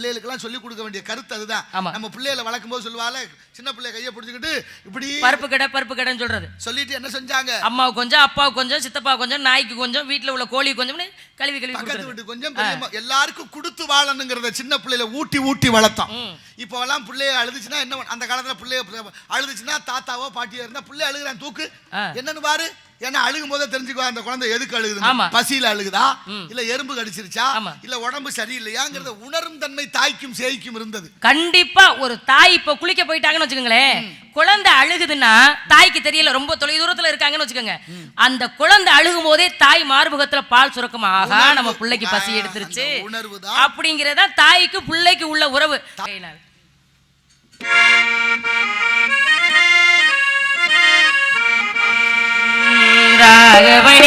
பிள்ளைகளுக்கெல்லாம் சொல்லி கொடுக்க வேண்டிய கருத்து அதுதான். நம்ம பிள்ளைகளை வளர்க்கும் போது சொல்லுவால சின்ன பிள்ளைய கையை பிடிச்சிக்கிட்டு இப்படி பருப்பு கடை பருப்பு கடைன்னு சொல்றது சொல்லிட்டு என்ன செஞ்சாங்க அம்மாவுக்கு கொஞ்சம் அப்பாவுக்கு கொஞ்சம் சித்தப்பா கொஞ்சம் நாய்க்கு கொஞ்சம் வீட்டுல உள்ள கோழி கொஞ்சம் கழுவி கழுவி பக்கத்து. வீட்டு கொஞ்சம் எல்லாருக்கும் கொடுத்து வாழணுங்கிறத சின்ன பிள்ளையில ஊட்டி ஊட்டி வளர்த்தோம் ம். இப்போ எல்லாம் பிள்ளைய அழுதுச்சுன்னா என்ன அந்த காலத்துல பிள்ளைய அழுதுச்சுன்னா தாத்தாவோ பாட்டியோ இருந்தா பிள்ளை அழுகுறான் தூக்கு. என்னன்னு பாரு ஏன்னா அழுகும் போதே தெரிஞ்சுக்கோ அந்த குழந்தை எதுக்கு அழுகுது. பசியில அழுகுதா. இல்ல எறும்பு கடிச்சிருச்சா. இல்ல உடம்பு சரியில்லையாங்கிறத உணரும் தன்மை தாய்க்கும் சேய்க்கும் இருந்தது. கண்டிப்பா ஒரு தாய் இப்ப குளிக்க போயிட்டாங்கன்னு வச்சுக்கோங்களேன். குழந்தை அழுகுதுன்னா தாய்க்கு தெரியல ரொம்ப தொலை தூரத்துல இருக்காங்கன்னு வச்சுக்கோங்க. அந்த குழந்தை அழுகும் போதே தாய் மார்பகத்துல பால் சுரக்கும்? ஆகா உணர்வு. நம்ம பிள்ளைக்கு பசி எடுத்துருச்சு. உணர்வுதான். அப்படிங்கறதா தாய்க்கு பிள்ளைக்கு உள்ள உறவு. ராகவனே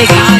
llegar.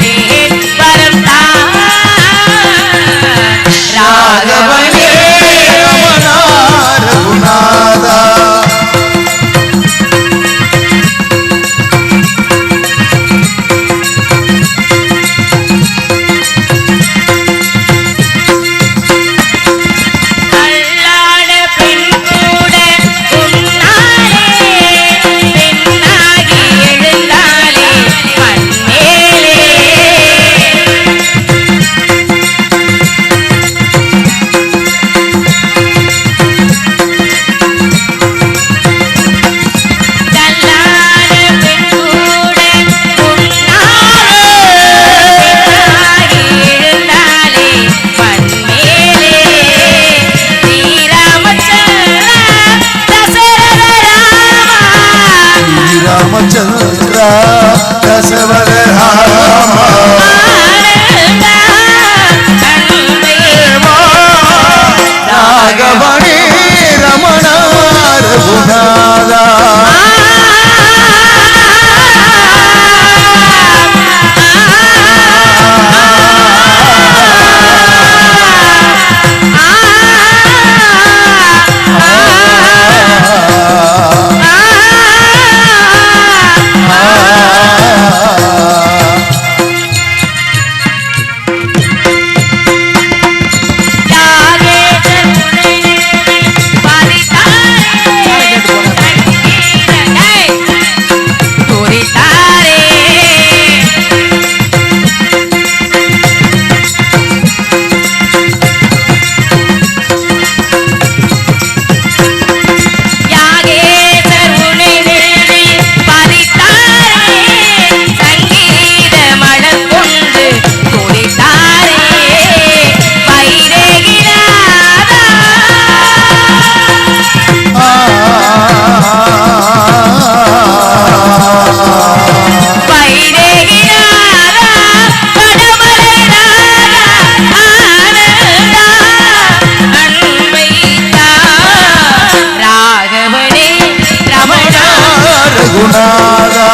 ரகுநாதா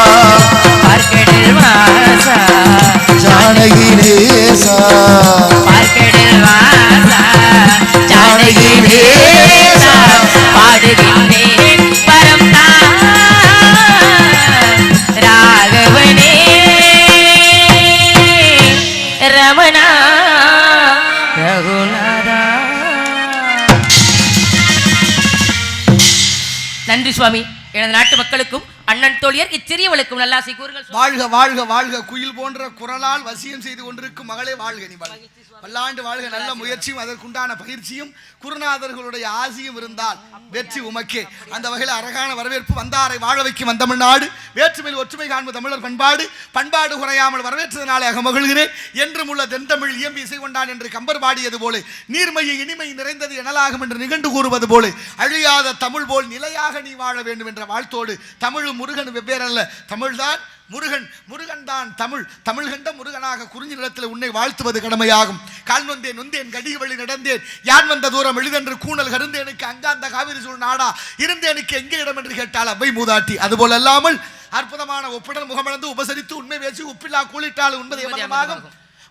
பார்க்கடல் வாசா. ஜானகிலேசா பார்க்கடல் வாசா. ஜானகி நேசா அண்ணன் தோழியர் இச்சிறியவளுக்கும் நல்லாசை கூறுகள் வாழ்க வாழ்க வாழ்க. குயில் போன்ற குரலால் வசியம் செய்து கொண்டிருக்கும் மகளே வாழ்க நீ வாழ்க. பல்லாண்டு வாழ்க. நல்ல முயற்சியும் அதற்குண்டான பயிற்சியும் குருநாதர்களுடைய ஆசியும் இருந்தால் வெற்றி உமக்கே. அந்த வகையில் அழகான வரவேற்பு வந்தாரை வாழ வைக்கும் வந்தமிழ்நாடு வேற்றுமையில் ஒற்றுமை காண்பு தமிழர் பண்பாடு. பண்பாடு குறையாமல் வரவேற்றதனாலே அகமகிழ்கிறேன் என்றும் உள்ள தென்தமிழ் இயம்பி இசை கொண்டான் என்று கம்பர் பாடியது போல நீர்மையை இனிமை நிறைந்தது எனலாகும் என்று நிகண்டு கூறுவது போல அழியாத தமிழ் போல் நிலையாக நீ வாழ வேண்டும் என்ற வாழ்த்தோடு தமிழும் தமிழும் முருகன் வெவ்வேறு அல்ல தமிழ்தான் முருகன் முருகன் தான் தமிழ். தமிழ் கண்ட முருகனாக குறிஞ்சி நிலத்தில் உன்னை வாழ்த்துவது கடமையாகும். கால் வந்தேன் நொந்தேன் கடிக வழி நடந்தேன். யான் வந்த தூரம் எளிதென்று கூணல் கருந்தேனுக்கு அங்காந்த காவிரி சூழ் நாடா. இருந்தேனுக்கு எங்கே இடம் என்று கேட்டால் அவ்வை மூதாட்டி. அதுபோல் அல்லாமல் அற்புதமான ஒப்பிடல் முகமளந்து உபசரித்து உண்மை பேசி உப்பில்லா கூலிட்டால் உண்பது எவ்வளவாகும்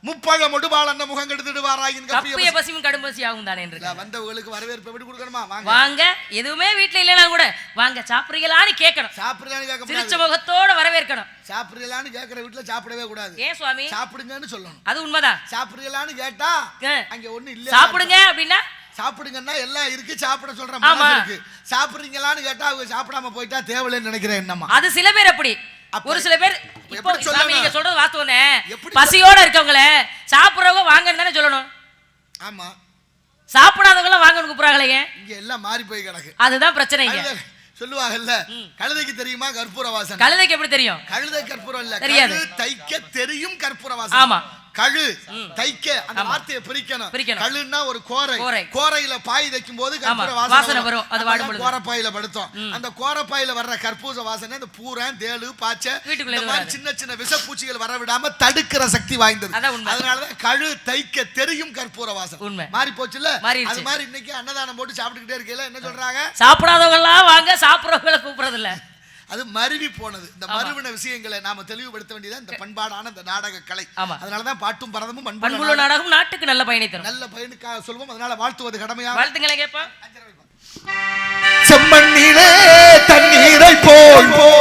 முப்பழ மொடுபால் அந்த முகம் கெடுத்துடுவாராயின் கப்பிய பசியும் கடும் பசி ஆகும் தானே என்று வந்தவங்களுக்கு வரவேற்பு எப்படி கொடுக்கணுமா? வாங்க. வாங்க. எதுவுமே வீட்ல இல்லைனா கூட வாங்க சாப்பிடுறீங்களான்னு கேட்கணும். சாப்பிடுறான்னு கேட்க சிரிச்ச முகத்தோட வரவேற்கணும். சாப்பிடுறீங்களான்னு கேட்கிற வீட்டுல சாப்பிடவே கூடாது. ஏன் சுவாமி? சாப்பிடுங்கன்னு சொல்லணும். அது உண்மைதான் சாப்பிடுறீங்களான்னு கேட்டா. அங்க ஒண்ணு இல்ல சாப்பிடுங்க அப்படின்னா? சாப்பிடுங்கன்னா எல்லாம் இருக்கு சாப்பிட சொல்ற. மனசு இருக்கு. சாப்பிடுறீங்களான்னு கேட்டா அவங்க சாப்பிடாம போயிட்டா தேவையில்லைன்னு நினைக்கிறேன் என்னம்மா. அது சில பேர் அப்படி. அப்ப ஒரு சில பேர் இப்போ சாமி? நீங்க சொல்றது வாஸ்தவனே பசியோட இருக்கவங்கள சாப்பிடுறவங்க வாங்கன்னு தானே சொல்லணும்? ஆமா. சாப்பிடாதவங்க எல்லாம் வாங்கன்னு கூப்பிடுறாங்களே? இங்க எல்லாம் மாறி போய் கிடக்கு. அதுதான் பிரச்சனைங்க. சொல்லுவாங்கல்ல கழுதைக்கு தெரியுமா கற்பூர வாசனை கழுதைக்கு எப்படி தெரியும்? கழுதை கற்பூரம் இல்ல. தெரியாது. தைக்க தெரியும் கற்பூர வாசனை ஆமா. கழு தைக்க அந்த. வார்த்தையை பிரிக்கணும். கழுன்னா ஒரு கோரை கோரை. கோரையில பாய் தைக்கும் போது வாசனை வரும். அது வாடும். கோரப்பாயில படுத்தோம் அந்த கோரப்பாயில வர்ற கற்பூர வாசனை அந்த பூரன் தேளு பாச்சை இந்த மாதிரி. சின்ன சின்ன விஷப்பூச்சிகள் வர விடாம தடுக்கிற சக்தி வாய்ந்தது. அதனாலதான் கழு தைக்க தெரியும் கற்பூர வாசனை. மாறி மாறிடுச்சு. அது மாதிரி இன்னைக்கு அன்னதானம் போட்டு சாப்பிட்டுக்கிட்டே இருக்கையில என்ன சொல்றாங்க சாப்பிடாதவங்க எல்லாம் வாங்க சாப்பிடுறவங்கள கூப்பிடுறது இல்ல அது மருவி போனது. இந்த மருவின விஷயங்களை நாம தெளிவுபடுத்த வேண்டியது இந்த பண்பாடான இந்த நாடக கலை. அதனாலதான் பாட்டும் பரதமும் பண்புள்ள நாடகம் நாட்டுக்கு நல்ல பயனை தரும். நல்ல பையனுக்காக சொல்வோம். அதனால வாழ்த்துவது கடமையா வாழ்த்துங்களே கேப்பா செம்மண்ணிலே தண்ணீரை போல் உண்டான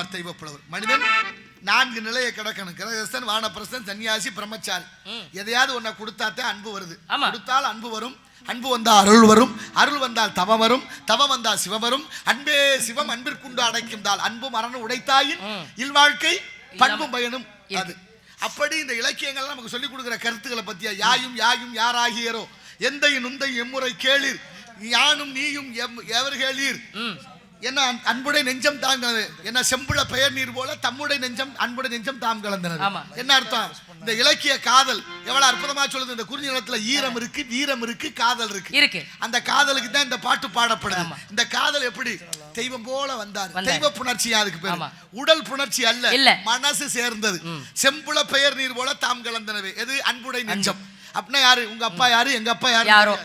வைக்கப்படும் என்பார் தெய்வப்புலவர் மனிதன் நான்கு நிலையை கிடக்கணும் கிரகஸ்தன் வானப்பிரஸ்தன் சன்னியாசி பிரம்மச்சாரி. எதையாவது ஒன்றை கொடுத்தாத்தே அன்பு வருது. கொடுத்தால் அன்பு வரும். அன்பு வந்தால் அருள் வரும். அருள் வந்தால் தவம் வரும். தவம் வந்தால் சிவம் வரும். அன்பே சிவம் அன்பிற்குண்டு அடைக்கின்றால் அன்பும் அறனும் உடைத்தாயின் இல்வாழ்க்கை பண்பும் பயனும் அது. அப்படி இந்த இலக்கியங்கள் நமக்கு சொல்லிக் கொடுக்கிற கருத்துக்களை பத்தியா? யாயும் யாயும் யாராகியரோ? எந்தையும் நுந்தையும் எம்முறை கேளீர். யானும் நீயும் எம் அன்- அன்புடைய நெஞ்சம் தாங்கிறது என்ன செம்புள பெயர் நீர் போல தம்முடைய நெஞ்சம் அன்புடைய நெஞ்சம் தாம் கலந்தனர் ஆமா. என்ன அர்த்தம்? இந்த இலக்கிய காதல் எவ்வளவு அற்புதமா சொல்லுது. இந்த குறிஞ்சி நிலத்துல ஈரம் இருக்கு வீரம் இருக்கு காதல் இருக்கு. இருக்கு. அந்த காதலுக்கு தான் இந்த பாட்டு பாடப்படுது. இந்த காதல் எப்படி? தெய்வம் போல வந்தார். தெய்வ புணர்ச்சியா அதுக்கு பேரு. உடல் புணர்ச்சி அல்ல. மனசு சேர்ந்தது. செம்புல பெயர் நீர் போல தாம் கலந்தனவே எது? அன்புடை நெஞ்சம். அப்படின்னா யாரு? உங்க அப்பா யாரு? எங்க அப்பா யாரு. யாரோ.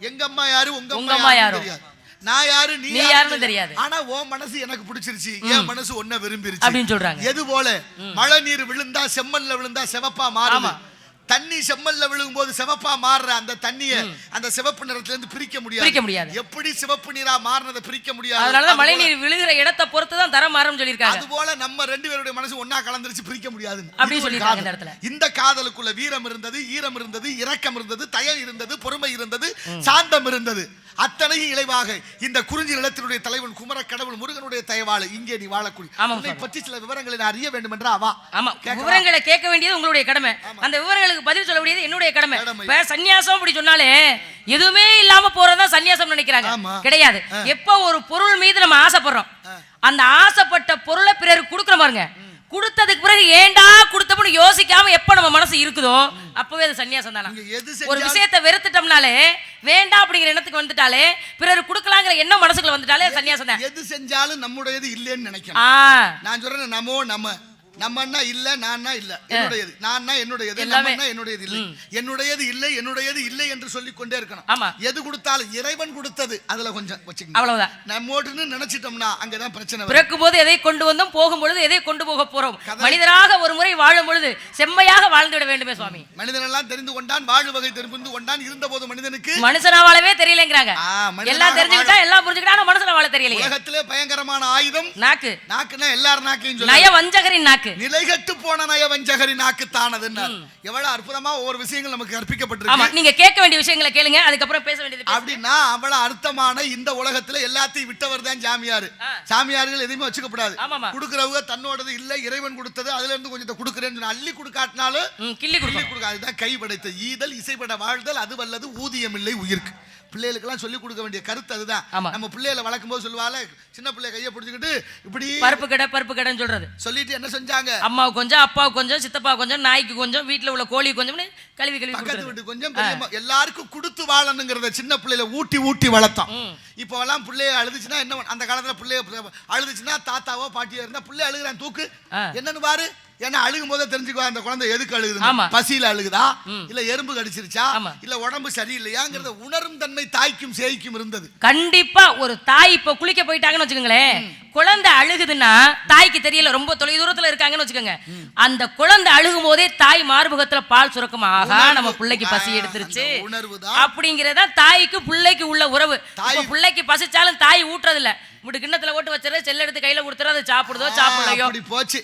எங்க அம்மா யாரு? உங்க அம்மா யாரோ. தெரியாது. நான் யாரு நீ யாருன்னு தெரியாது. ஆனா உன் மனசு எனக்கு பிடிச்சிருச்சு. என் மனசு ஒன்ன விரும்பிருச்சு. அப்படின்னு சொல்றாங்க. எது போல? மழை நீர் விழுந்தா செம்மண்ல விழுந்தா செவப்பா மாறுது. ஆமா. தண்ணி செம்மல்ல விழுகும் போது சிவப்பா மாறுற அந்த தண்ணிய அந்த சிவப்பு நிறத்துல இருந்து பிரிக்க முடியாது. பிரிக்க முடியாது. எப்படி சிவப்பு நீரா மாறினதை பிரிக்க முடியாது. அதனாலதான் மழை நீர் விழுகிற இடத்தை பொறுத்து தான் தரம் மாறும் சொல்லியிருக்காங்க. அதுபோல நம்ம ரெண்டு பேருடைய மனசு ஒன்னா கலந்துருச்சு பிரிக்க முடியாது அப்படி இந்த காதல். இடத்துல. இந்த காதலுக்குள்ள வீரம் இருந்தது ஈரம் இருந்தது இரக்கம் இருந்தது தயம் இருந்தது பொறுமை இருந்தது சாந்தம் இருந்தது. அத்தனையும் இளைவாக இந்த குறிஞ்சி நிலத்தினுடைய தலைவன் குமர கடவுள் முருகனுடைய தயவாளு இங்கே நீ வாழக்கூடிய. பற்றி சில விவரங்களை நான் அறிய வேண்டும் என்றா வா ஆமா. கேட்கவா? விவரங்களை கேட்க வேண்டியது உங்களுடைய கடமை. அந்த விவரங்களுக்கு பதில் சொல்ல வேண்டியது என்னுடைய கடமை. இப்ப சன்னியாசம் அப்படி சொன்னாலே எதுவுமே இல்லாம போறதா சன்னியாசம் நினைக்கிறாங்க. கிடையாது. எப்ப ஒரு பொருள் மீது நம்ம ஆசைப்படுறோம் அந்த ஆசைப்பட்ட பொருளை பிறருக்கு கொடுக்குற பாருங்க. கொடுத்ததுக்கு பிறகு ஏன்டா கொடுத்தோம்னு யோசிக்காம எப்ப நம்ம மனசு இருக்குதோ அப்பவே அது சன்னியாசம் தானா? ஒரு விஷயத்தை வெறுத்துட்டோம்னாலே வேண்டாம் அப்படிங்கிற எண்ணத்துக்கு வந்துட்டாலே பிறருக்கு கொடுக்கலாங்கிற எண்ணம் மனசுக்குள்ள வந்துட்டாலே சன்னியாசம் தான் எது செஞ்சாலும் நம்முடையது இல்லைன்னு நினைக்கணும். ஆ. நான் சொல்றேன் நமோ நம்ம நம்மன்னா இல்ல நான்னா இல்ல. என்னுடையது. நான்னா என்னுடையது எல்லாமே. நம்மன்னா என்னுடையது இல்லை. என்னுடையது இல்லை என்னுடையது இல்லை என்று சொல்லிக் கொண்டே இருக்கணும். எது கொடுத்தாலும் இறைவன் கொடுத்தது. அதுல கொஞ்சம் வச்சுக்கணும் அவ்வளவுதான். நம்மோட்டுன்னு நினைச்சிட்டோம்னா அங்கதான் பிரச்சனை. பிறக்கும் போது எதை கொண்டு வந்தோம் போகும் பொழுது எதை கொண்டு போக போறோம்? மனிதராக ஒரு முறை வாழும் பொழுது செம்மையாக வாழ்ந்து விட வேண்டுமே சுவாமி. மனிதனெல்லாம் தெரிந்து கொண்டான் வாழு வகை தெரிந்து கொண்டான் இருந்த போது மனிதனுக்கு மனுஷனா வாழவே தெரியலங்கிறாங்க. எல்லாம் தெரிஞ்சுக்கிட்டா எல்லாம் புரிஞ்சுக்கிட்டா மனுஷனா வாழ தெரியலையே. உலகத்திலே பயங்கரமான ஆயுதம். நாக்கு. நாக்குன்னா எல்லார் நாக்கையும் சொல்ல வஞ்சகரின் நாக்கு. நிலைகட்டு போன நய வஞ்சகரி நாக்கு தானதுன்னு. எவ்வளவு அற்புதமா ஒவ்வொரு விஷயங்கள் நமக்கு கற்பிக்கப்பட்டிருக்கு நீங்க கேட்க வேண்டிய விஷயங்களை கேளுங்க அதுக்கப்புறம் பேச வேண்டியது. அப்படின்னா அவ்வளவு அர்த்தமான இந்த உலகத்துல எல்லாத்தையும் விட்டவர் தான் சாமியாரு. சாமியார்கள் எதையுமே வச்சுக்கப்படாது. ஆமாமா. கொடுக்கறவங்க தன்னோடது இல்ல இறைவன் கொடுத்தது அதுல இருந்து கொஞ்சத்தை கொடுக்குறேன்னு அள்ளி கொடுக்காட்டினாலும் கிள்ளி கொடுக்க அதுதான் கை படைத்த ஈதல் இசைப்பட வாழ்தல் அது வல்லது ஊதியம் இல்லை உயிர்க்கு. பிள்ளைகளுக்கெல்லாம் சொல்லி கொடுக்க வேண்டிய கருத்து அதுதான். நம்ம பிள்ளைகளை வளர்க்கும் போது சொல்லுவாங்க சின்ன பிள்ளைய கையை பிடிச்சிக்கிட்டு இப்படி பருப்பு கடை பருப்பு கடைன்னு சொல்றது. சொல்லிட்டு என்ன செஞ்சாங்க? அம்மாவுக்கு கொஞ்சம் அப்பாவுக்கு கொஞ்சம் சித்தப்பா கொஞ்சம் நாய்க்கு கொஞ்சம் வீட்டுல உள்ள கோழி கொஞ்சம்னு கழுவி கழுவி பக்கத்து. வீட்டு கொஞ்சம் எல்லாருக்கும் கொடுத்து வாழணுங்கிறத சின்ன பிள்ளையில ஊட்டி ஊட்டி வளர்த்தோம். இப்போ எல்லாம் பிள்ளைய அழுதுச்சுன்னா என்ன அந்த காலத்துல பிள்ளைய அழுதுச்சுன்னா தாத்தாவோ பாட்டியோ இருந்தா பிள்ளை அழுகுறான் தூக்கு. என்னன்னு பாரு? ஏன்னா அழுகும் போதே தெரிஞ்சுக்கோ அந்த குழந்தை எதுக்கு அழுகுது. பசியில அழுகுதா? இல்ல எறும்பு கடிச்சிருச்சா. இல்ல உடம்பு சரியில்லையாங்கிறத உணரும் தன்மை தாய்க்கும் சேய்க்கும் இருந்தது. கண்டிப்பா ஒரு தாய் இப்ப குளிக்க போயிட்டாங்கன்னு வச்சுக்கோங்களேன். குழந்தை அழுகுதுன்னா தாய்க்கு தெரியல ரொம்ப தொலை தூரத்துல இருக்காங்கன்னு வச்சுக்கோங்க. அந்த குழந்தை அழுகும் போதே தாய் மார்பகத்துல பால் சுரக்கும்? ஆகா. நம்ம பிள்ளைக்கு பசி எடுத்துருச்சு. அப்படிங்கறத தாய்க்கு பிள்ளைக்கு உள்ள உறவு. பிள்ளைக்கு பசிச்சாலும் தாய் ஊட்டுறது இல்ல இப்படி கிண்ணத்துல ஓட்டு வச்சுறது செல்ல எடுத்து கையில கொடுத்துறது அது சாப்பிடுதோ சாப்பிடலையோ. அப்படி போச்சு.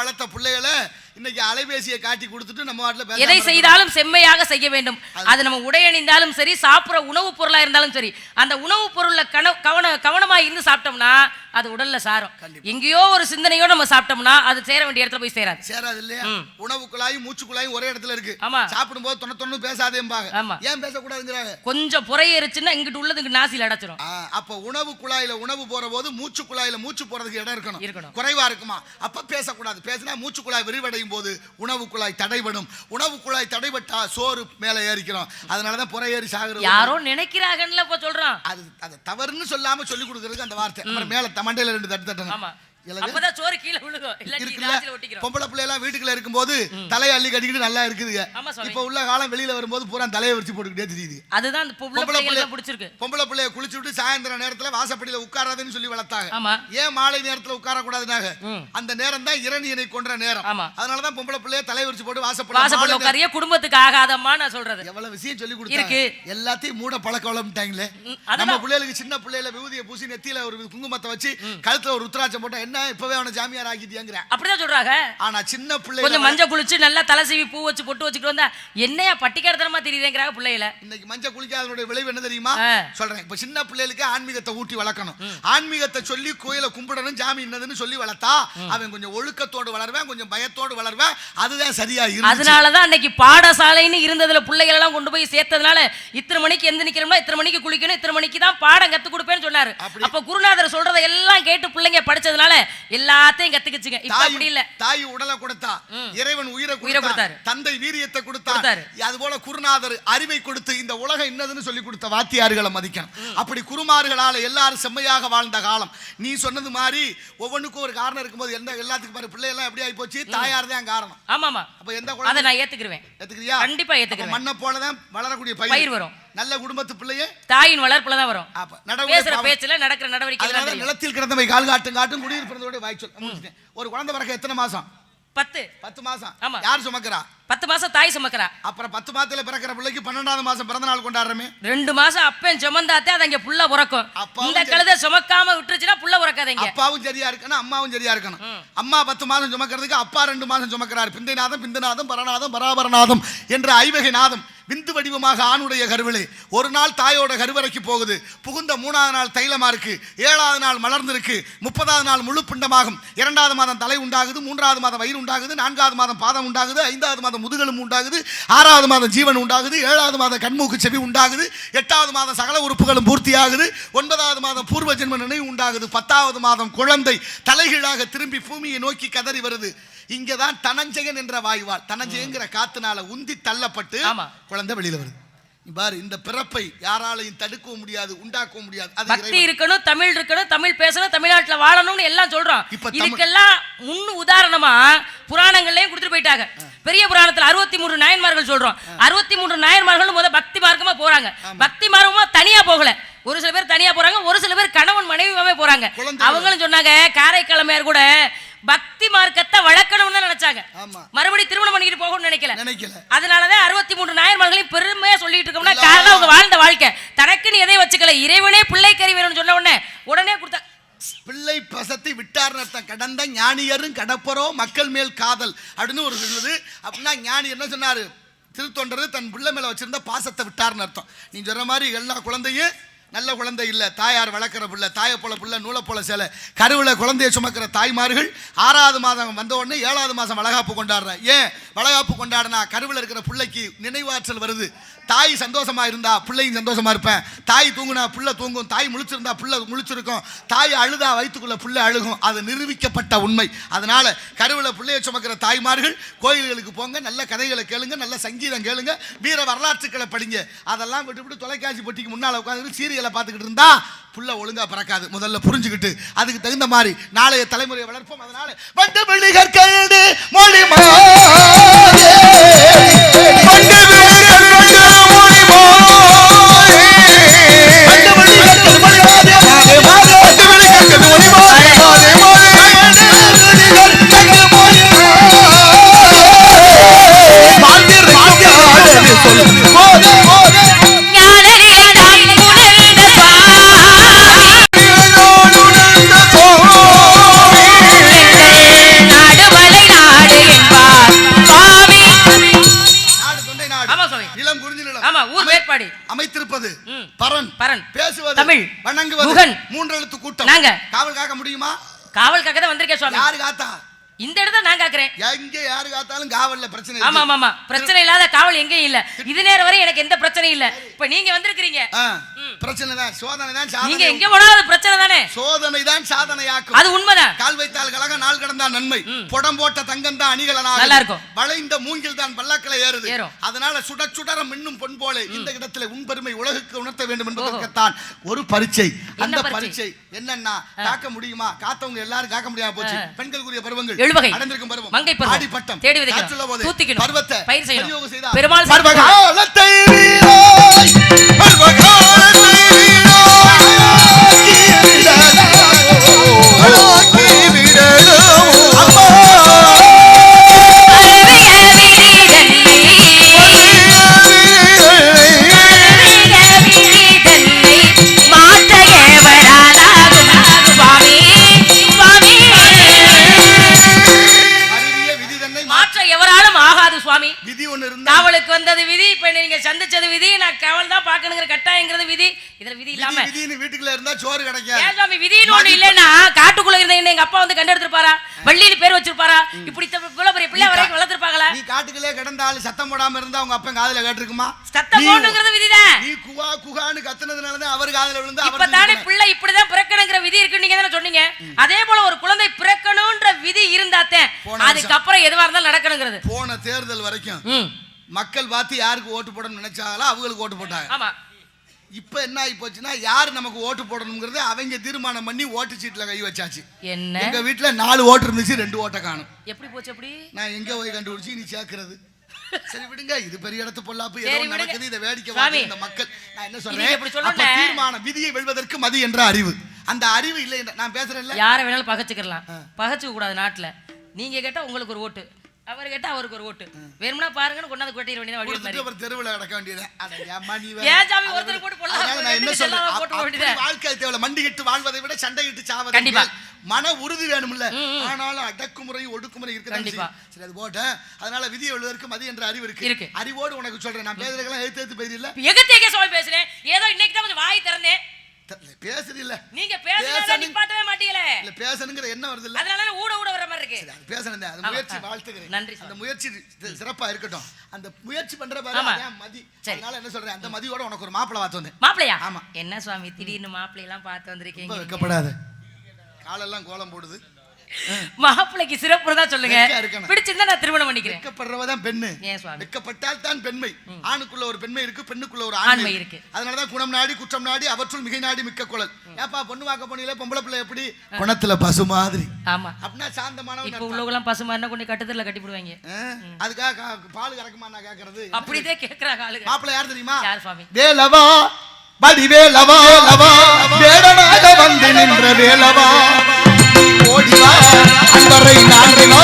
வளர்த்த பிள்ளைகளை இன்னைக்கு அலைபேசியை காட்டி கொடுத்துட்டு நம்ம வாட்டில் எதை. செய்தாலும் செம்மையாக செய்ய வேண்டும். அது. நம்ம உடை அணிந்தாலும் சரி சாப்பிடுற உணவுப் பொருளா இருந்தாலும் சரி அந்த உணவுப் பொருள்ல கன கவன கவனமா இருந்து சாப்பிட்டோம்னா அது உடல்ல சாரும். எங்கேயோ ஒரு சிந்தனையோட நம்ம சாப்பிட்டோம்னா அது சேர வேண்டிய இடத்துல போய் சேராது. சேராது இல்லையா? உணவு குழாயும் மூச்சு குழாயும் ஒரே இடத்துல இருக்கு. ஆமா. சாப்பிடும்போது தொண்ணு தொண்ணு பேசாதேம்பாங்க. ஆமா. ஏன் பேசக்கூடாதுங்கிறாங்க? கொஞ்சம் புறையேறுச்சுன்னா இங்கிட்டு உள்ளதுக்கு நாசியில் அடைச்சிரும். ஆ, அப்ப உணவு குழாயில உணவு போற போது மூச்சு குழாயில மூச்சு போறதுக்கு இடம் இருக்கணும். இருக்கணும். குறைவா இருக்குமா? அப்ப பேசக்கூடாது. பேசினா மூச்சு குழாய் விரிவடையும். போது உணவு குழாய் தடைபடும். உணவு குழாய் தடைபட்டா சோறு மேல ஏறிக்கிறோம். அதனாலதான் புற ஏறி சாகுறது யாரோ நினைக்கிறாங்கன்னு இப்ப சொல்றோம் அது அது தவறுன்னு சொல்லாம சொல்லி கொடுக்கறதுக்கு அந்த வார்த்தை. அப்புறம் மேல மண்டையில ரெண்டு தட்டு தட்டணும். அப்பதான் சோறு கீழே விழுகும். இருக்குல்ல? பொம்பளை பிள்ளை எல்லாம் வீட்டுக்குள்ள இருக்கும்போது தலையை அள்ளி கட்டிக்கிட்டு நல்லா இருக்குதுங்க. இப்ப உள்ள காலம் வெளியில வரும்போது பூரா தலையை விரிச்சு போட்டுக்கிட்டே தெரியுது. அதுதான் அந்த பொம்பளை பொம்பளை பிள்ளைங்களுக்கு பிள்ளை- பிடிச்சிருக்கு. பொம்பளை பிள்ளைய குளிச்சு விட்டு சாயந்தர நேரத்துல வாசப்படியில உட்காராதுன்னு சொல்லி வளர்த்தாங்க. ஆமா. ஏன் மாலை நேரத்துல உட்கார கூடாதுனாங்க ம். அந்த நேரம் தான் இரணியனை கொன்ற நேரம். அதனாலதான் பொம்பளை பிள்ளைய தலை விரிச்சு போட்டு வாசப்படி வாசப்பட உட்காரியே குடும்பத்துக்கு ஆகாதம்மா நான் சொல்றது. எவ்வளவு விஷயம் சொல்லி. கொடுத்தாங்க எல்லாத்தையும் மூட பழக்க வளர்ந்துட்டாங்களே. நம்ம பிள்ளைகளுக்கு சின்ன பிள்ளையில விபூதியை பூசி நெத்தியில ஒரு குங்குமத்தை வச்சு கழுத்துல ஒரு ருத்ராட்சம் போட்டா என்ன இப்பவே அவனை ஜாமியார் ஆக்கிட்டியாங்கிறேன் அப்படிதான் சொல்றாங்க. ஆனா சின்ன பிள்ளை கொஞ்சம் மஞ்சள் குளிச்சு நல்லா தலை சீவி பூ வச்சு பொட்டு வச்சுட்டு வந்தா என்னையா பட்டிக்காரத்தனமா தெரியுதுங்கிறாங்க பிள்ளையில. இன்னைக்கு மஞ்சள் குளிக்காதனுடைய விளைவு என்ன தெரியுமா. சொல்றேன். இப்ப சின்ன பிள்ளைகளுக்கு ஆன்மீகத்தை ஊட்டி வளர்க்கணும். ஆன்மீகத்தை சொல்லி கோயிலை கும்பிடணும் ஜாமி என்னதுன்னு சொல்லி வளர்த்தா அவன் கொஞ்சம் ஒழுக்கத்தோடு வளர்வேன் கொஞ்சம் பயத்தோடு வளர்வேன். அதுதான் சரியா இருந்துச்சு. அதனாலதான் அன்னைக்கு பாடசாலைன்னு இருந்ததுல பிள்ளைகள் எல்லாம் கொண்டு போய் சேர்த்ததுனால இத்தனை மணிக்கு எந்த நிக்கிறோம்னா இத்தனை மணிக்கு குளிக்கணும் இத்தனை மணிக்கு தான் பாடம் கத்து கொடுப்பேன்னு சொன்னாரு. அப்ப குருநாதர் சொல்றதை எல்லாம் கேட்டு பிள்ளைங்க படிச்சதுனால எல்லாத்தையும் கத்துக்கிச்சுங்க. இப்ப அப்படி இல்ல. தாய் உடலை கொடுத்தா இறைவன் உயிரை கொடுத்தாரு. தந்தை வீரியத்தை கொடுத்தார். அது போல குருநாதர் அறிவை கொடுத்து இந்த உலகம் என்னதுன்னு சொல்லி கொடுத்த வாத்தியார்களை மதிக்கணும். அப்படி குருமார்களால எல்லாரும் செம்மையாக வாழ்ந்த காலம். நீ சொன்னது மாதிரி ஒவ்வொன்றுக்கும் ஒரு காரணம் இருக்கும்போது எந்த எல்லாத்துக்கும் பாரு பிள்ளை எல்லாம் எப்படி ஆகி போச்சு தாயார் தான் காரணம். ஆமாமா அப்ப எந்த அதை குழந்தை நான் ஏத்துக்கிருவேன். ஏத்துக்கிறியா? கண்டிப்பா ஏத்துக்கிறேன் மண்ணை போலதான் வளரக்கூடிய பயிர் வரும். நல்ல குடும்பத்து பிள்ளையே. தாயின் வளர்ப்புல தான் வரும். அப்ப பேசுற. பேச்சுல நடக்கிற நடவடிக்கை நிலத்தில் கிடந்தவை கால் காட்டும் காட்டும் குடியிருப்பிறந்தோட வாய்ச்சொல். ஒரு குழந்தை பிறக்க எத்தனை மாசம்? பத்து. பத்து மாசம். ஆமா. யார் சுமக்கிறா? பத்து மாசம் தாய் சுமக்கிறா. அப்புறம் பத்து மாதத்துல பிறக்கிற பிள்ளைக்கு பன்னெண்டாவது மாசம் பிறந்த நாள் கொண்டாடுறமே. ரெண்டு மாசம் அப்பன் சுமந்தாத்தே அது அங்க புள்ள அப்பாவும் இந்த. கழுதை சுமக்காம விட்டுருச்சுன்னா புள்ள பிறக்காதீங்க அப்பாவும் சரியா இருக்கணும் அம்மாவும் சரியா இருக்கணும். அம்மா பத்து மாதம் சுமக்கிறதுக்கு அப்பா ரெண்டு மாதம் சுமக்கிறார். பிந்தைநாதம் பிந்தநாதம் பரநாதம் பராபரநாதம் என்ற ஐவகை நாதம். விந்து வடிவமாக ஆணுடைய கருவிலே. ஒரு நாள் தாயோட கருவறைக்கு போகுது. புகுந்த மூணாவது நாள் தைலமா இருக்கு. ஏழாவது நாள் மலர்ந்திருக்கு. முப்பதாவது நாள் முழு பிண்டமாகும். இரண்டாவது மாதம் தலை உண்டாகுது. மூன்றாவது மாதம் வயிறு உண்டாகுது. நான்காவது மாதம் பாதம் உண்டாகுது. ஐந்தாவது மாதம் முதுகெலும்பு உண்டாகுது ஆறாவது மாதம் ஜீவன் உண்டாகுது ஏழாவது மாதம் கண்மூக்கு செவி உண்டாகுது எட்டாவது மாதம் சகல உறுப்புகளும் பூர்த்தியாகுது ஒன்பதாவது மாதம் பூர்வ ஜென்ம நினைவு உண்டாகுது பத்தாவது மாதம் குழந்தை தலைகீழாக திரும்பி பூமியை நோக்கி கதறி வருது இங்கதான் தனஞ்சயன் என்ற வாய்வாள் தனஞ்சயங்கிற காத்துனால உந்தி தள்ளப்பட்டு. குழந்தை வெளியில வருது பாரு இந்த பிறப்பை யாராலையும் தடுக்கவும் முடியாது உண்டாக்கவும் முடியாது. பக்தி. இருக்கணும் தமிழ் இருக்கணும் தமிழ் பேசணும் தமிழ்நாட்டுல வாழணும்னு எல்லாம் சொல்றோம் இதுக்கெல்லாம் முன் உதாரணமா புராணங்கள்லயும் கொடுத்துட்டு போயிட்டாங்க. பெரிய புராணத்துல அறுபத்தி மூன்று நாயன்மார்கள் சொல்றோம். அறுபத்தி மூன்று நாயன்மார்கள் முத பக்தி மார்க்கமா போறாங்க. பக்தி மார்க்கமா தனியா போகல. ஒரு சில பேர் தனியா போறாங்க ஒரு சில பேர் கணவன் மனைவியாவே போறாங்க. அவங்களும் சொன்னாங்க காரைக்கிழமையார் கூட பக்தி மார்க்கத்தை வளர்க்கணும்னு தான் நினைச்சாங்க. மறுபடியும் திருமணம் பண்ணிட்டு போகணும்னு நினைக்கல. நினைக்கல. அதனாலதான் அறுபத்தி மூன்று நாயன்மார்களையும் பெருமையா சொல்லிட்டு இருக்கோம்னா காரணம் அவங்க வாழ்ந்த வாழ்க்கை. தனக்குன்னு எதையும் வச்சுக்கல. இறைவனே பிள்ளை கறி வேணும்னு சொன்ன உடனே உடனே கொடுத்தா பிள்ளை விட்டார் அர்த்தம். கடந்த ஞானியரும் கடப்பரோ மக்கள் மேல் காதல் அப்படின்னு ஒரு சொல்லுது. அப்படின்னா ஞானி என்ன சொன்னாரு? திருத்தொண்டரு தன் பிள்ளை மேல வச்சிருந்த பாசத்தை விட்டார்னு அர்த்தம். நீ சொல்ற மாதிரி எல்லா குழந்தையும் நல்ல குழந்தை இல்லை தாயார் வளர்க்குற பிள்ளை தாயை போல பிள்ளை நூலை போல சேலை. கருவில் குழந்தையை சுமக்கிற தாய்மார்கள் ஆறாவது மாதம் வந்த உடனே ஏழாவது மாதம் வளகாப்பு கொண்டாடுறேன் ஏன்? வளகாப்பு கொண்டாடினா கருவில் இருக்கிற பிள்ளைக்கு நினைவாற்றல் வருது. தாய் சந்தோஷமா இருந்தா பிள்ளையும் சந்தோஷமா இருப்பேன். தாய் தூங்குனா புள்ள தூங்கும். தாய் முழிச்சிருந்தா புள்ள முழிச்சிருக்கும். தாய் அழுதா வயிற்றுக்குள்ள பிள்ளை அழுகும். அது நிரூபிக்கப்பட்ட உண்மை. அதனால் கருவில் பிள்ளையை சுமக்கிற தாய்மார்கள் கோயில்களுக்கு போங்க நல்ல கதைகளை கேளுங்க நல்ல சங்கீதம் கேளுங்க வீர வரலாற்றுக்களை படிங்க. அதெல்லாம் விட்டுவிட்டு தொலைக்காட்சி பெட்டிக்கு முன்னால் உட்காந்து சீரியல் பார்த்துக்கிட்டு இருந்தா புள்ள ஒழுங்கா பறக்காது. முதல்ல புரிஞ்சுக்கிட்டு அதுக்கு தகுந்த மாதிரி நாளைய தலைமுறையை வளர்ப்போம். அதனால வண்டு வெளிகர் கைடு மொழி ஞானநிலைதான் ஆமா ஊர் வேட்பாடி அமைத்திருப்பது. பரன் பரன். பேசுவது தமிழ். வணங்குவது முகன். மூன்றெழுத்து கூட்டம் நாங்க. காவல் காக்க முடியுமா காவல் காக்க தான் வந்திருக்கேன் சுவாமி யாரு காத்தா இந்த இடத்த நான் காக்குறேன். எங்க யாரு காத்தாலும் காவல்ல பிரச்சனை ஆமா. ஆமா ஆமா பிரச்சனை இல்லாத காவல் எங்கேயும் இல்ல. இது நேரம் வரை எனக்கு எந்த பிரச்சனையும் இல்ல. இப்ப நீங்க வந்திருக்கிறீங்க. ஆ, பிரச்சனை தான் சோதனை தான் நீங்க எங்க போனாலும் பிரச்சனை தானே? சோதனை தான் சாதனையாக்கும். அது உண்மைதான். கால் வைத்தால் கழக நாள் கடந்தா நன்மை. புடம் போட்ட தங்கம் தான் அணிகலனாக நல்லா இருக்கும். வளைந்த மூங்கில் தான் பல்லாக்கில ஏறுது. அதனால சுட சுடர மின்னும் பொன் போல இந்த இடத்துல உன் பெருமை உலகுக்கு உணர்த்த வேண்டும் என்பதற்குத்தான் ஒரு பரீட்சை. அந்த பரீட்சை? பரீட்சை என்னன்னா காக்க முடியுமா? காத்தவங்க எல்லாரும் காக்க முடியாம போச்சு. பெண்களுக்குரிய பருவங்கள். எழுவகை. மங்கை பருவம். தேடி விதைக்கணும். தூத்திக்கணும். பருவத்தை பயிர் செய்யணும். பெருமாள் காட்டுக்குள்ளே கிடந்தாலும் சத்தம் போடாம இருந்தா உங்க அப்பன் காதுல கேட்டிருக்குமா? சத்தம் நீ- போடணுங்கிறது விதிதான். நீ குவா குகான்னு கத்துனதுனால தான் அவர் காதுல விழுந்து இப்பதானே செஞ்சுக்கணும். பிள்ளை இப்படிதான் பிறக்கணுங்கிற விதி இருக்கு நீங்க தானே சொன்னீங்க? அதே போல ஒரு குழந்தை பிறக்கணும்ன்ற விதி இருந்தாத்தேன். அதுக்கப்புறம் எதுவா இருந்தாலும் நடக்கணுங்கிறது. போன தேர்தல் வரைக்கும் மக்கள் பார்த்து யாருக்கு ஓட்டு போடணும்னு நினைச்சாங்களோ அவங்களுக்கு ஓட்டு போட்டாங்க. ஆமா. இப்ப என்ன ஆகி போச்சுன்னா யார் நமக்கு ஓட்டு போடணுங்கிறத அவங்க தீர்மானம் பண்ணி ஓட்டு சீட்ல கை வச்சாச்சு. என்ன? எங்க வீட்டுல நாலு ஓட்டு இருந்துச்சு ரெண்டு ஓட்டை காணும். எப்படி போச்சு எப்படி நான் எங்க போய் கண்டுபிடிச்சு நீ சேர்க்கிறது? சரி விடுங்க இது பெரிய இடத்து பொல்லாப்பு சரி, ஏதோ விடுங்க. நடக்குது இதை வேடிக்கை. பார்த்து இந்த மக்கள். நான் என்ன நீங்க சொல்றேன் இப்படி அப்ப சொல்லணும்னே. தீர்மானம் விதியை வெல்வதற்கு மதி என்ற அறிவு. அந்த அறிவு இல்லை என்ற- நான் பேசுறேன்ல? யாரை வேணாலும் பகச்சுக்கலாம் பகச்சுக்க கூடாது நாட்டுல. நீங்க கேட்டா உங்களுக்கு ஒரு ஓட்டு. அவர் கேட்டா அவருக்கு ஒரு ஓட்டு. வேணும்னா பாருங்கன்னு கொண்டாந்து கொட்டிட வேண்டியது கொடுத்துட்டு மாதிரி. அப்புறம் தெருவுல கிடக்க வேண்டியது. அட ஏம்மா நீ வேற. ஒருத்தர் போட்டு நான் என்ன போட்டு சொல்றேன்? போட்டு வேண்டியது. வாழ்க்கை தேவை மண்டிகிட்டு வாழ்வதை விட சண்டையிட்டு சாவதை கண்டிப்பா. மன உறுதி வேணும்ல. ஆனாலும் அடக்குமுறை ஒடுக்குமுறை இருக்கு கண்டிப்பா. சரி அது போட்டேன். அதனால விதி எழுவதற்கு மதி என்ற அறிவு இருக்கு. இருக்கு. அறிவோடு உனக்கு சொல்றேன். நான் பேசுறதுக்கெல்லாம் எழுத்து எழுத்து போயிடல எகத்தேக்கே சுவாமி பேசுறேன். ஏதோ இன்னைக்கு தான் கொஞ்சம் வாய் திறந்தேன். பேசுறீல்ல. நீங்க பேசுறதா. நிப்பாட்டவே மாட்டீங்களே? இல்ல பேசணுங்கிற என்ன வருது இல்ல அதனால ஊட ஊட வர மாதிரி இருக்கு. அது பேசணும் ஆமா, முயற்சி. வாழ்த்துக்கிறேன். நன்றி அந்த. முயற்சி சிறப்பா இருக்கட்டும். அந்த முயற்சி பண்ற பாரு. அதான் மதி. அதனால என்ன சொல்றேன் அந்த மதியோட உனக்கு ஒரு மாப்பிளை பார்த்து வந்தேன். மாப்பிளையா? ஆமா. என்ன சுவாமி திடீர்னு மாப்பிள்ளை எல்லாம் பார்த்து வந்திருக்கீங்க வெக்கப்படாத. காலெல்லாம் கோலம் போடுது. மாப்பிள்ளைக்கு சிறப்பு தான் சொல்லுங்க. பிடிச்சிருந்தா நான் திருமணம் பண்ணிக்கிறேன். வெக்கப்படுறவ தான் பெண்ணு. வெக்கப்பட்டால் தான் பெண்மை. ஆணுக்குள்ள ஒரு பெண்மை இருக்கு பெண்ணுக்குள்ள ஒரு ஆண்மை இருக்கு. அதனாலதான் குணம் நாடி குற்றம் நாடி அவற்றுள் மிகை நாடி மிக்க குழல். ஏப்பா பொண்ணு வாக்க போனீங்களே பொம்பளை பிள்ளை எப்படி? குணத்துல பசு மாதிரி. ஆமா. அப்படின்னா சாந்தமானவன் இப்ப. உள்ளவங்களாம் பசுமாரினா கொண்டு கட்டத்துல கட்டி போடுவாங்க? அதுக்காக பால் கறக்குமா நான் கேக்குறது? அப்படிதான் கேக்குறாங்க ஆளுங்க. மாப்பிள்ளை யார் தெரியுமா? யார் சுவாமி? வேலவா வடிவேலவா லவா வேடனாக வந்து நின்ற வேலவா. ஓடிவா அன்பரை நாடிவா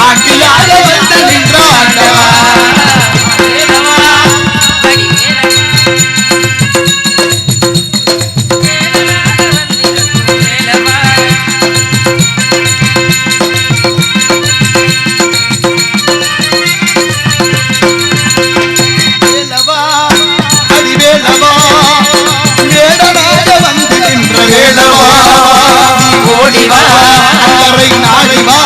ஆண்டியாக வந்து நின்ற அன்பரை நாடிவா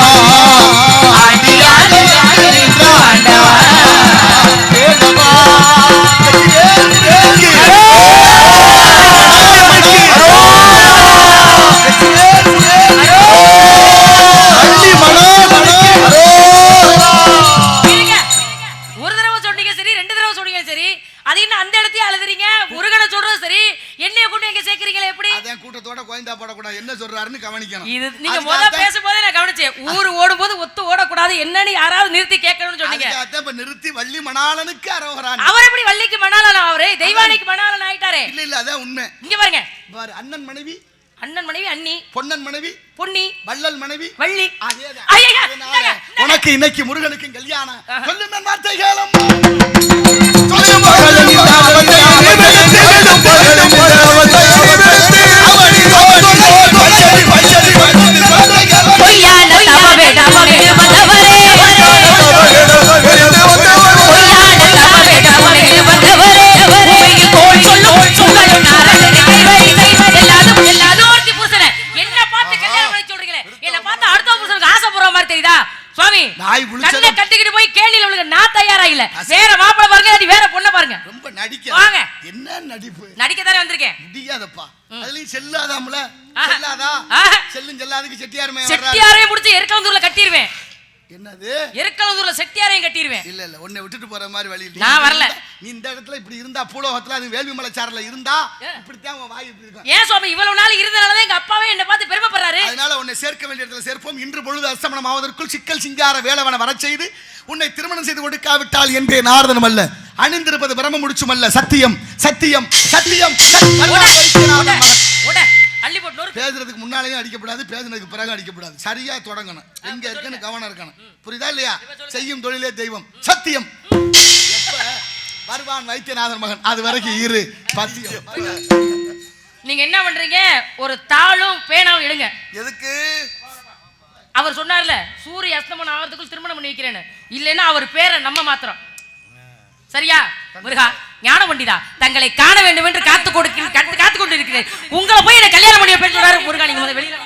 என்னன்னு யாராவது நிறுத்தி கேட்கணும்னு சொன்னீங்க. அதுக்காகத்தான் இப்ப நிறுத்தி வள்ளி மணாளனுக்கு அரோகரான். அவர் எப்படி வள்ளிக்கு மணாளன் அவரு? தெய்வானைக்கு மணாளன் ஆயிட்டாரே. இல்ல இல்ல அதான் உண்மை. இங்க பாருங்க. பாரு அண்ணன் மனைவி அண்ணன் மனைவி அண்ணி பொன்னன் மனைவி பொன்னி வள்ளல் மனைவி. வள்ளி. உனக்கு இன்னைக்கு முருகனுக்கு கல்யாணம். என் வார்த்தை கேளம் நாய் கண்ணை கட்டிக்கிட்டு போய் கேணில விழுங்க. நான் தயாரா இல்ல. வேற மாப்பிள்ளை பாருங்க இல்லாட்டி வேற பொண்ணை பாருங்க. ரொம்ப நடிக்க. வாங்க. என்ன நடிப்பு? நடிக்க தானே வந்திருக்கேன். முடியாதப்பா. அதுலயும் செல்லாதாம்ல. செல்லாதா. செல்லும் செல்லாதுக்கு செட்டியாருமே. செட்டியாரையும் முடிச்சு எருக்கலந்தூர்ல கட்டிடுவேன் என்னது? எருக்கலந்தூர்ல செட்டியாரையும் கட்டிடுவேன் இல்ல இல்ல உன்னை விட்டுட்டு போற மாதிரி வழி இல்ல. நான் வரல. நீ இந்த இடத்துல இப்படி இருந்தா பூலோகத்துல அது வேள்வி மலைச்சாரல இருந்தா ஏ. இப்படித்தான் உன் வாய் இப்படி இருக்கும். ஏன் சுவாமி இவ்வளவு நாள் இருந்தனாலதான் எங்க அப்பாவே என்ன பார்த்து பெருமைப்படுறாரு? அதனால உன்னை சேர்க்க வேண்டிய இடத்துல சேர்ப்போம். இன்று பொழுது அஸ்தமனம் ஆவதற்குள் சிக்கல் சிங்கார வேலவன வரச் செய்து உன்னை திருமணம் செய்து கொடுக்காவிட்டால் என்பே நாரதனும் அல்ல. அணிந்திருப்பது பிரம்ம முடிச்சும் அல்ல. சத்தியம் சத்தியம் சத்தியம். அள்ளி போட்டு. பேசுறதுக்கு முன்னாலேயும் அடிக்கப்படாது பேசுனதுக்கு பிறகு அடிக்கப்படாது. சரியா தொடங்கணும். எங்க இருக்குன்னு கவனம் இருக்கணும். புரியுதா இல்லையா? செய்யும் தொழிலே தெய்வம். சத்தியம். வருவான் வைத்தியநாதன் மகன். அது வரைக்கும் இரு. பத்தியம். நீங்க என்ன பண்றீங்க? ஒரு தாளும் பேனாவும் எடுங்க. எதுக்கு? அவர் சொன்னார்ல சூரிய அஸ்தமனம் ஆகிறதுக்குள் திருமணம் பண்ணி வைக்கிறேன்னு. இல்லைன்னா அவர் பேரை நம்ம மாத்திரம் சரியா? முருகா? ஞான பண்டிதா தங்களை காண வேண்டும் என்று காத்து கொடுக்க காத்து கொண்டு இருக்கிறேன் உங்களை போய் என்ன கல்யாணம் பண்ணி வைப்பேன்னு சொல்றாரு முருகா நீங்க வெளியில